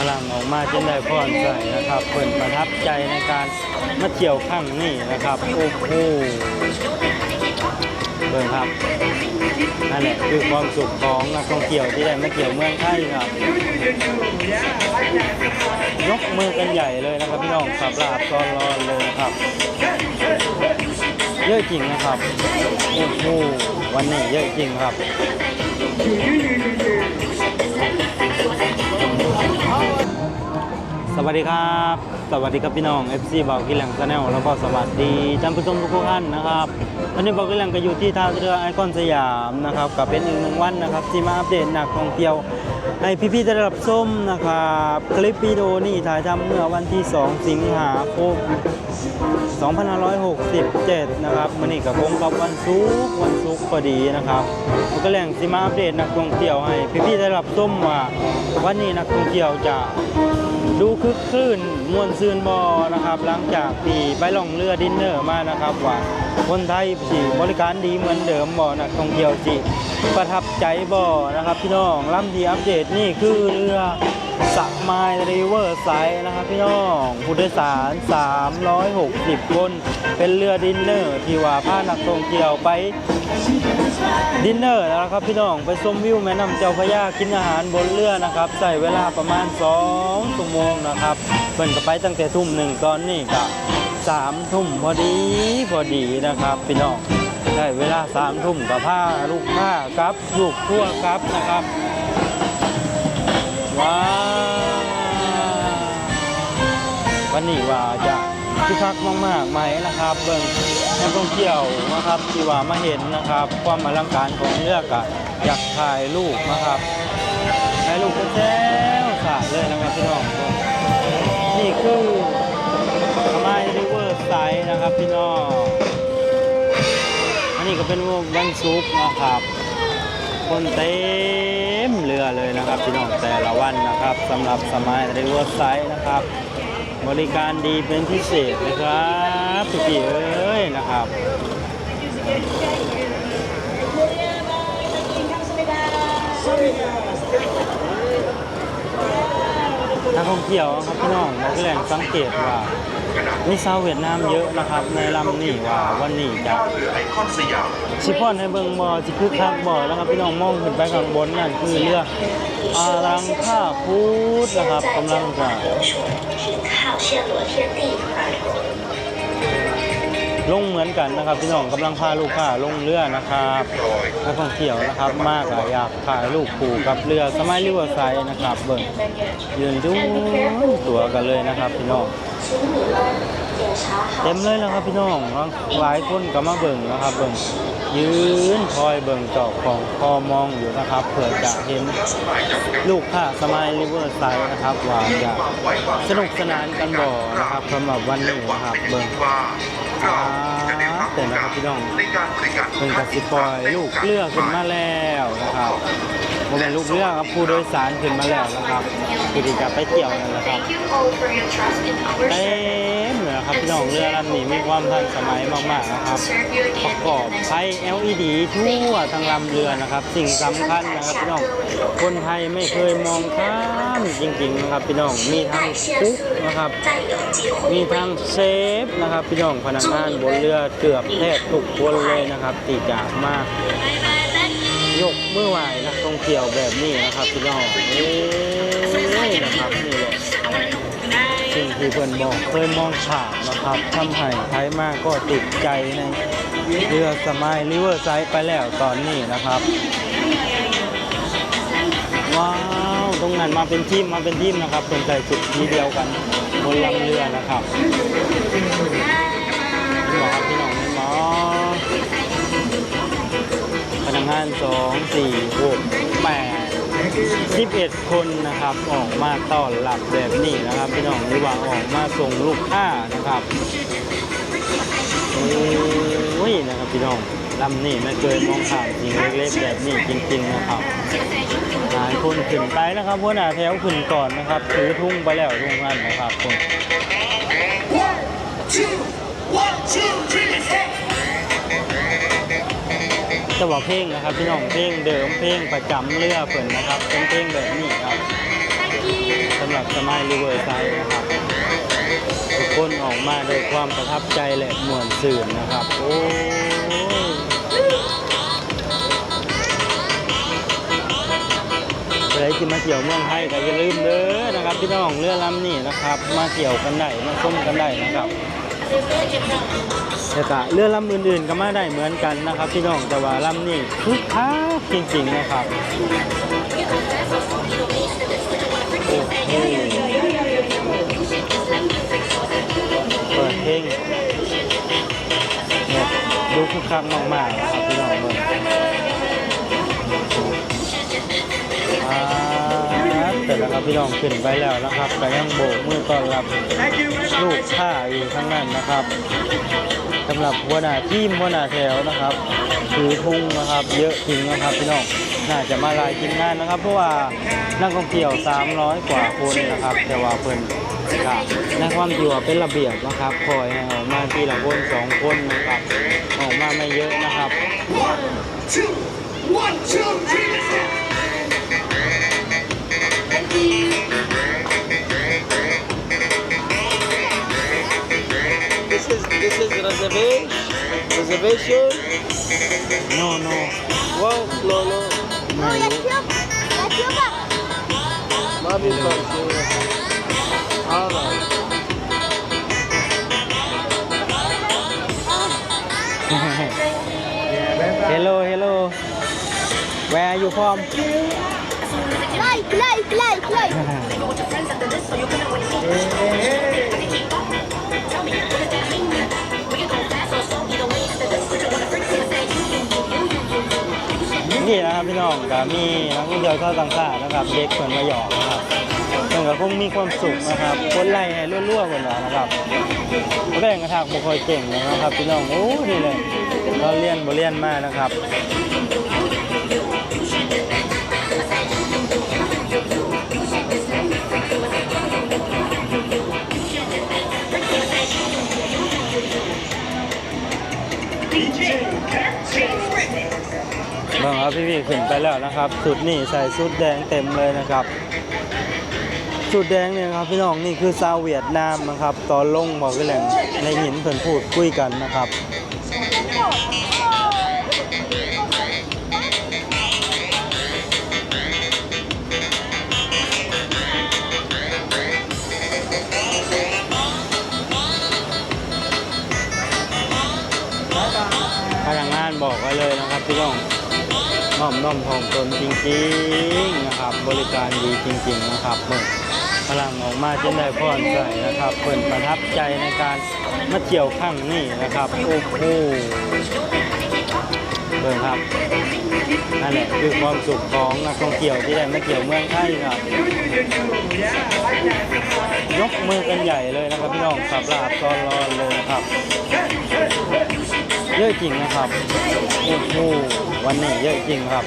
พลังออกมาจนได้พรใส่นะครับเพิ่นประทับใจในการมาเที่ยวครั้งนี้นะครับโอ้โหเบิ่งครับนั่นแหละคือความสุขของนักท่องเที่ยวที่ได้มาเที่ยวเมืองไทยครับยกมือกันใหญ่เลยนะครับพี่น้องขับลาบตอนรอนเลยนะครับเยอะจริงนะครับโอ้โหวันนี้เยอะจริงครับ วัสดีครับ สวัสดีครับพี่น้อง FC บากิแหลงชาแนลแล้วก็สวัสดีท่านผู้ชมทุกท่านนะครับวันนี้บากิแหลงก็อยู่ที่ท่าเรือไอคอนสยามนะครับกับเป็นอีกหนึ่งวันนะครับ ที่มาอัปเดตหนักท่องเที่ยวให้พี่ๆได้รับชมนะครับ คลิปวิดีโอนี้ถ่ายทำเมื่อวันที่ 2 สิงหาคม 2567 นะครับมื่อนี้กับผมกับวันศุกร์วันศุกร์พอดีนะครับผมก็แหล่งสิมาอัปเดตนักท่องเที่ยวให้พี่ๆได้รับชมว่าวันนี้นักท่องเที่ยวจะ ดูคึกคลื่นมวนซืนบอนะครับ หลังจากที่ไปล่องเรือดินเนอร์มานะครับ ว่าคนไทยสิบริการดีเหมือนเดิมบอนักท่องเที่ยวสิประทับใจบ่นะครับพี่น้องลำดีอัปเดตนี่คือเรือ สมายริเวอร์ไซด์นะครับพี่น้องผู้โดยสาร 360 คน เป็นเรือดินเนอร์ที่ว่าพานักท่องเที่ยวไปดินเนอร์นะครับพี่น้องไปชมวิวแม่น้ำเจ้าพระยากินอาหารบนเรือนะครับใส่เวลาประมาณ2ชั่วโมงนะครับเพิ่นก็ไปตั้งแต่ทุ่มหนึ่งตอนนี้ก็3ทุ่มพอดีพอดีนะครับพี่น้องได้เวลา3ทุ่มกับผ้าลูกผ้ากับลูกทั่วครับนะครับ ว้าววันนี้ว่าจะคึกคักมากๆไหมนะครับ เบิ่งนักท่องเที่ยวนะครับที่ว่ามาเห็นนะครับ ความอลังการของเรือกอะอยากถ่ายรูปนะครับถ่ายรูปก็แจ้วสาดเลยนะครับพี่น้องนี่คือสมายริเวอร์ไซด์นะครับพี่น้องอันนี้ก็เป็นวันศุกนะครับ คนเต็ม เรือเลยนะครับพี่น้องแต่ละวันนะครับสำหรับสมายริเวอร์ไซด์นะครับ บริการดีเป็นพิเศษนะครับพี่เอ้ยนะครับ นักท่องเที่ยวครับพี่น้องเราก็แลงสังเกตว่ามีชาวเวียดนามเยอะนะครับ ในลำนี่ว่าวันนี้จะชิพอนในเบิงบอจิคึกคักบอแล้วครับพี่น้องมองขึ้นไปข้างบนนั่นคือเรืออารังค่าพูดนะครับกำลังจะ ลงเหมือนกันนะครับพี่น้องกำลังพาลูกค้าลงเรือนะครับนักท่องเที่ยวนะครับมากอยากถ่ายรูปคู่กับเรือสมัยริวอร์ไซด์นะครับเบิ่งยืนดูตัวกันเลยนะครับพี่น้องเต็มเลยแล้วครับพี่น้องหลายคนก็มาเบิ่งนะครับเบิ่งยืนคอยเบิ่งจอกของคอมองอยู่นะครับเผื่อจะเห็นลูกค้าสมัยริเวอร์ไซด์นะครับว่าจะสนุกสนานกันบ่นะครับสำหรับวันนี้นะครับเบิ่ง ครับเต็มนะครับพี่น้องในการบริการเป็นกสิปล่อยลูกเลือกขึ้นมาแล้วนะครับโมเป็นลูกเลือกครับผู้โดยสารขึ้นมาแล้วนะครับคือที่จะไปเที่ยวนั่นแหละครับเต็ะครับพี่น้องเรือลำนี้มีความทันสมัยมากๆนะครับประกอบไฟ LED ทั่วทั้งลำเรือนะครับ สิ่งสำคัญนะครับพี่น้องคนไทยไม่เคยมองข้ามจริงๆนะครับพี่น้องมีทั้งคุกนะครับมีทั้งเซฟนะครับพี่น้องพนักงานบนเรือเกือบแทบทุกคนเลยนะครับที่จะมาก ยกเมื่อไหวนักท่องเที่ยวแบบนี้นะครับพี่น้องเอ้ยนะครับนี่แหละสิ่งที่เพื่อนบอกเคยมองขาดนะครับทำให้ไทยมากก็ติดใจในเรือสมายริเวอร์ไซด์ไปแล้วตอนนี้นะครับ ว้าวตรงนั้นมาเป็นทีมมาเป็นทีมนะครับเป็นใส่สุดทีเดียวกันบนลำเรือนะครับ สี่หกแปดสิบเอ็ดคนนะครับออกมาต้อนรับแบบนี้นะครับ พี่น้องหรือว่าออกมาส่งลูกค้านะครับโอ้ยนะครับพี่น้องลำนี้ไม่เคยมองผ่านสิ่งเล็กๆแบบนี้จริงๆนะครับหลายคนขึ้นไปนะครับหัวหน้าแถวขึ้นก่อนนะครับถือทุ่งไปแล้วทุ่งนั้นนะครับผม จะบอกเพลงนะครับพี่น้องเพลงเดิมเพลงประจำเรือเปิ่นนะครับเป็นเพลงแบบนี้ครับสำหรับสมัยรีเวอร์ไซด์นะครับทุกคนออกมาด้วยความประทับใจและมวนสื่นนะครับ โอ้ใครที่มาเที่ยวเมืองไทยก็อย่าลืมเด้อนะครับ พี่น้องเรือลำนี้นะครับ มาเที่ยวกันได้มาชมกันได้นะครับ แล้วก็เรือลำอื่นๆก็มาได้เหมือนกันนะครับพี่น้องแต่ว่าลำนี้คึกคักจริงๆนะครับโอ้โหเปิดเพลงเนี่ยดูคึกคักมากๆนะครับพี่น้องเบิ่ง อ่าแต่แล้วครับพี่น้องขึ้นไปแล้วนะครับก็ยังโบกมือต้อนรับลูกค้าอยู่ข้างนั้นนะครับสำหรับหัวหน้าทีมหัวหน้าแถวนะครับถือพุงนะครับ เยอะจริงนะครับพี่น้องน่าจะมาลายทีมงานนะครับ เพราะว่านักท่องเที่ยว 300 กว่าคนนะครับ แต่ว่าเพิ่นก็ในความที่ว่าเป็นระเบียบนะครับคอยให้ออกมาทีละคนสองคนนะครับออกมาไม่เยอะนะครับ two one two three This is this is reservation. Reservation? No, no. Well, no, no. No, let's go. Let's no. Mommy no. Ah, All right. hello, hello. Where are you from? Like, like, like, like. Ừ. นี่นะครับพี่น้องก็มีนักท่องเที่ยวชาวต่างชาตินะครับเด็กเพิ่นมาหยอกนะครับเพิ่นก็คงมีความสุขนะครับคนไล่ให้รั่วๆเพิ่นนะครับแล้วก็ยังกระทากบ่ค่อยเก่งเลยนะครับพี่น้องโอ้นี่เลยเราเรียนบ่เรียนมานะครับ ครับพี่ๆขึ้นไปแล้วนะครับสุดนี่ใส่สุดแดงเต็มเลยนะครับสุดแดงเนี่ยครับพี่น้องนี่คือซาเวียดนามนะครับ ตอนลงบอกกันแหล่งในหินเพิ่นพูดคุยกันนะครับ น้อมน้อมถ่อมตนจริงๆนะครับ บริการดีจริง ๆนะครับเพิ่นพลังออกมาจนได้พรใส่นะครับเพิ่นประทับใจในการมาเที่ยวครั้งนี้นะครับโอ้โหเบิ่งครับนั่นแหละคือความสุขของนักท่องเที่ยวที่ได้มาเที่ยวเมืองไทยครับยกมือกันใหญ่เลยนะครับพี่น้องขับลาบตอนรอนเลยนะครับเยอะจริงนะครับโอ้โห วันนี้เยอะจริงครับ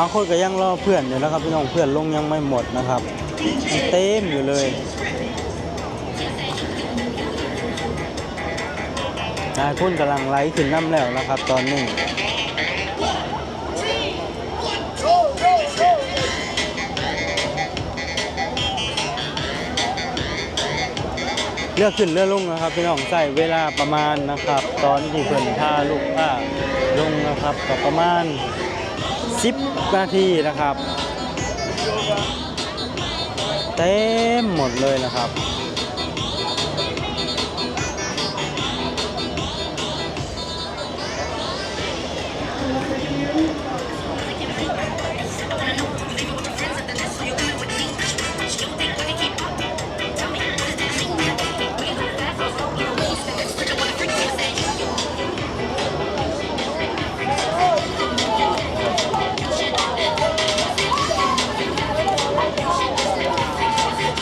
บางคนก็ยังรอเพื่อนอยู่นะครับพี่น้องเพื่อนลงยังไม่หมดนะครับ เต็มอยู่เลยนายพุ่นกำลังไล่ขึ้นน้ำแล้วนะครับ ตอนนี้เลือกขึ้นเลือกลงนะครับพี่น้องใส่เวลาประมาณนะครับ ตอนที่เพื่อนท่าลูกป้าลงนะครับก็ประมาณ10 หน้าที่นะครับ เต็มหมดเลยนะครับ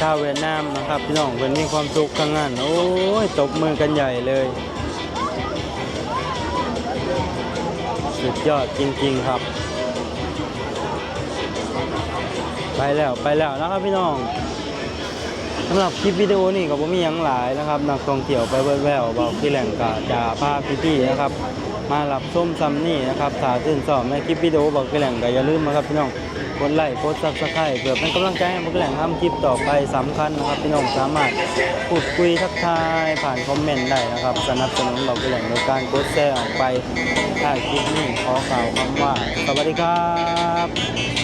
าวเวียดนามนะครับ พี่น้องเป็นมีความสุขทั้งนั้นโอ้ยตบมือกันใหญ่เลย สุดยอดจริงๆครับ ไปแล้วไปแล้วนะครับพี่น้องสำหรับคลิปวิดีโอนี่ก็บ่มีหยังหลายนะครับนักท่องเที่ยวไปแว่วๆเบาที่แหล่งกาจะพาพี่ๆนะครับ มารับส้มซัมนี่นะครับถ้าตื่นสอบในคลิปวิดีโอบอกที่แหล่งก็อย่าลืมนะครับพี่น้อง กดไลค์กดซับสไครต์เพื่อเป็นกำลังใจให้พวกแหล่งทำคลิปต่อไปสำคัญนะครับพี่น้องสามารถพูดคุยทักทายผ่านคอมเมนต์ได้นะครับ สนับสนุนเราพวกแหล่งโดยการกดแชร์ออกไปถ้าคลิปนี้ขอข่าวคำว่า สวัสดีครับ